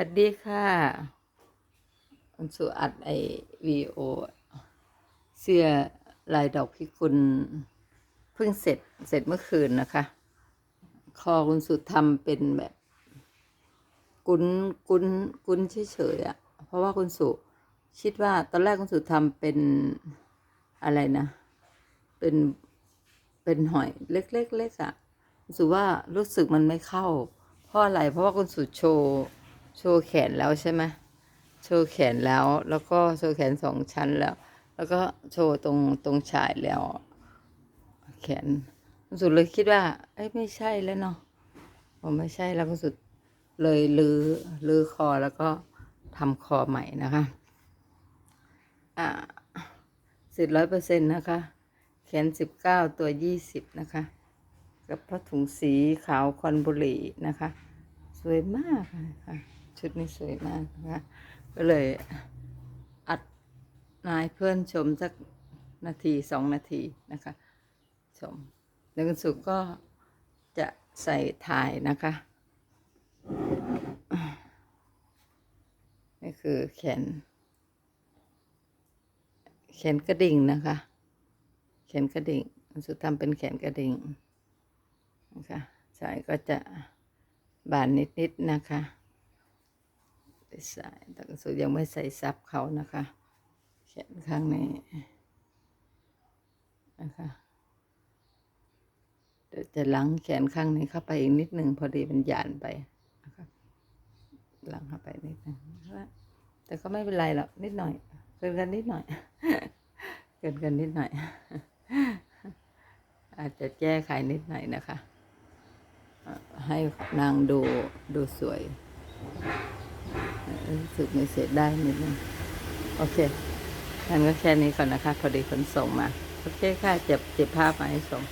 วัสดีค่ะคุณสุอัดไอวีโอ เสื้อลายดอกพิกุลเพิ่งเสร็จเสร็จเมื่อคืนนะคะ คอคุณสุทำเป็นแบบ กุนกุนกุนเฉยๆอะ่ะ เพราะว่าคุณสุคิดว่าตอนแรกคุณสุทำเป็นอะไรนะ เป็นเป็นหอยเล็กๆเล็กอะคุณสุว่ารู้สึกมันไม่เข้า เพราะอะไร เพราะว่าคุณสุโชว์ โชว์แขนแล้วใช่ไหมโชว์แขนแล้ว แล้วก็โชว์แขนสองชั้นแล้ว แล้วก็โชว์ตรงตรงชายแล้ว แขนคุณสุเลยคิดว่าเอ้ยไม่ใช่แล้วเนาะผมไม่ใช่แล้วคุณสุเลยลือลือคอแล้วก็ทำคอใหม่นะคะ อ่าสิบร้อยเปอร์เซ็นต์นะคะ แขนสิบเก้าตัวยี่สิบนะคะ กับผ้าถุงสีขาวคอนบุรีนะคะ สวยมากค่ะ ชุดนี้สวยมากนะคะก็เลยอัดนายเพื่อนชมสักนาทีสองนาทีนะคะชมแล้วคุณสุก็จะใส่ถ่ายนะคะ นี่คือแขน แขนกระดิ่งนะคะ แขนกระดิ่งคุณสุทำเป็นแขนกระดิ่งนะคะสายก็จะบานนิดๆนะคะ ใสายแต่ก็สุดยังไม่ใส่ซับเขานะคะแขนข้างนี้นะคะเดี๋ยวจะล้างแขนข้างนี้เข้าไปอีกนิดหนึ่งพอดีมันหยานไปนะคะล้างเข้าไปนิดหนึ่งแต่ก็ไม่เป็นไรหรอกนิดหน่อย เกินกันนิดหน่อย เกินกันนิดหน่อย อาจจะแก้ไขนิดหน่อยนะคะ ให้นางดูดูสวย สึกมีเศษได้นิดนึงโอเคงั้นก็แค่นี้ก่อนนะคะ พอดีคนส่งมา โอเคค่ะ เจ็บเจ็บภาพมาให้ส่ง